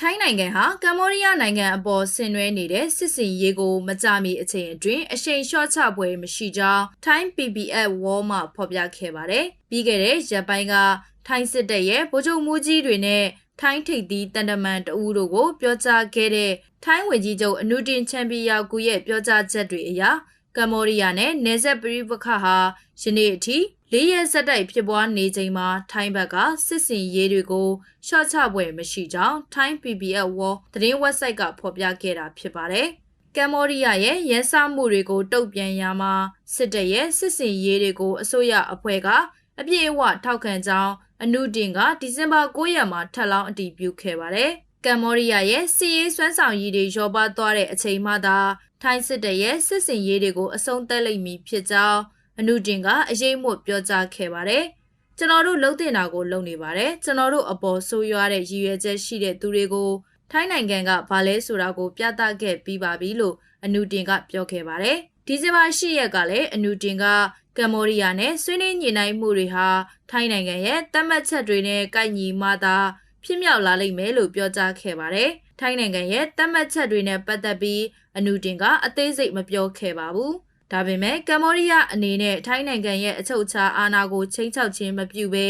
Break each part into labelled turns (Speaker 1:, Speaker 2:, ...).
Speaker 1: ထိုင်းနိုင်ငံဟာကမ္ဘောဒီးယားနိုင်ငံအပေါ်ဆင်နွှဲနေတဲ့စစ်စင်ရေးကိုမကြမီအချိန်အတွင်းအရှိန်လျှော့ချပွဲမရှိကြောင်းထိုင်း PBS Wall မှဖော်ပြခဲ့ပါတယ်။ပြီးခဲ့တဲ့ရက်ပိုင်းကထိုင်းစစ်တပ်ရဲ့ဗိုလ်ချုပ်မှုကြီးတွေနဲ့ထိုင်းထိပ်သီးတန်တမန်တအူးတို့ကို ပြောကြားခဲ့တဲ့ထိုင်းဝန်ကြီးချုပ်အနုတင်ချန်ပီယာကူရဲ့ပြောကြားချက်တွေအရကမ္ဘောဒီးယားနဲ့နယ်စပ်ပရိပခဟာယနေ့အထိလေးရက်ဆက်တိုက်ဖြစ်ပွားနေချိန်မှာထိုင်းဘက်ကစစ်စင်ရေးတွေကိုရှော့ချပွဲမရှိကြောင်းထိုင်း PBS Wall သတင်းဝက်ဆိုက်ကဖော်ပြခဲ့တာဖြစ်ပါတယ်။ကမ္ဘောဒီးယားရဲ့ရဲစမှုတွေကိုတုံ့ပြန်ရမှာစစ်တပ်ရဲ့စစ်စင်ရေးတွေကိုအစိုးရအဖွဲ့ကအပြည့်အဝထောက်ခံကြောင်းအနုတင်ကဒီဇင်ဘာ9ရက်မှာထပ်လောင်းအတည်ပြုခဲ့ပါတယ်။ကမ္ဘောဒီးယားရဲ့စစ်ရေးစွမ်းဆောင်ရည်တွေရောပါသွားတဲ့အချိန်မှသာထိုင်းစစ်တပ်ရဲ့စစ်စင်ရေးတွေကိုအဆုံးသတ်လိမ့်မည်ဖြစ်ကြောင်း အနုတင်ကအရေးမွတ်ပြောကြားခဲ့ပါတယ်။ကျွန်တော်တို့လှုပ်တင်တာကိုလုပ်နေပါတယ်။ကျွန်တော်တို့အပေါ်ဆိုးရွားတဲ့ရည်ရွယ်ချက်ရှိတဲ့သူတွေကိုထိုင်းနိုင်ငံကဗာလဲဆိုတာကိုပြသခဲ့ပြီးပါပြီလို့အနုတင်ကပြောခဲ့ပါတယ်။ဒီဇင်ဘာ10ရက်ကလည်းအနုတင်ကကမ္ဘောဒီးယားနဲ့ဆွေးနွေးညှိနှိုင်းမှုတွေဟာထိုင်းနိုင်ငံရဲ့တတ်မှတ်ချက်တွေနဲ့ကိုက်ညီမှသာဖြစ်မြောက်လာလိမ့်မယ်လို့ပြောကြားခဲ့ပါတယ်။ထိုင်းနိုင်ငံရဲ့တတ်မှတ်ချက်တွေနဲ့ပတ်သက်ပြီးအနုတင်ကအသေးစိတ်မပြောခဲ့ပါဘူး။ ဒါပေမဲ့ကမ္ဘောဒီးယားအနေနဲ့ထိုင်းနိုင်ငံရဲ့အချုပ်အခြာအာဏာကိုချိန်ချောက်ခြင်းမပြုဘဲ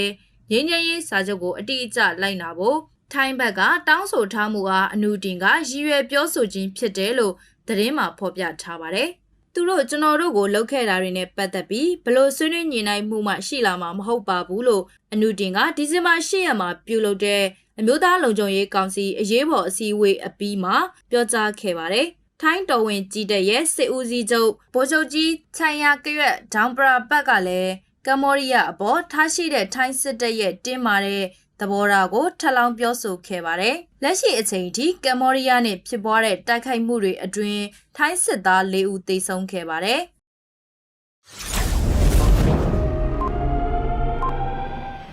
Speaker 1: ငြိမ်းချမ်းရေးစာချုပ်ကိုအတိအကျလိုက်နာဖို့ထိုင်းဘက်ကတောင်းဆိုထားမှုအားအနုတင်ကရည်ရွယ်ပြောဆိုခြင်းဖြစ်တယ်လို့သတင်းမှာဖော်ပြထားပါတယ်။သူတို့ကျွန်တော်တို့ကိုလှုပ်ခဲ့တာတွေနဲ့ပတ်သက်ပြီးဘလို့ဆွေးနွေးညှိနှိုင်းမှုမှရှိလာမှာမဟုတ်ပါဘူးလို့အနုတင်ကဒီဇင်ဘာ10ရက်မှာပြုလုပ်တဲ့အမျိုးသားလုံခြုံရေးကောင်စီအရေးပေါ်အစည်းအဝေးအပြီးမှာပြောကြားခဲ့ပါတယ်။ ထိုင်းတော်ဝင်ကြီးတဲ့ရဲ့စစ်ဦးစီးချုပ်ဗိုလ်ချုပ်ကြီးချန်ယာကရွက်ဒေါန်ပရာပတ်ကလည်းကမ္ဘောဒီးယားအပေါ်ထားရှိတဲ့ထိုင်းစစ်တပ်ရဲ့တင်းမာတဲ့သဘောထားကိုထပ်လောင်းပြောဆိုခဲ့ပါတယ်။လက်ရှိအချိန်ထိကမ္ဘောဒီးယားနဲ့ဖြစ်ပွားတဲ့တိုက်ခိုက်မှုတွေအတွင်းထိုင်းစစ်သား၄ဦးသေဆုံးခဲ့ပါတယ်။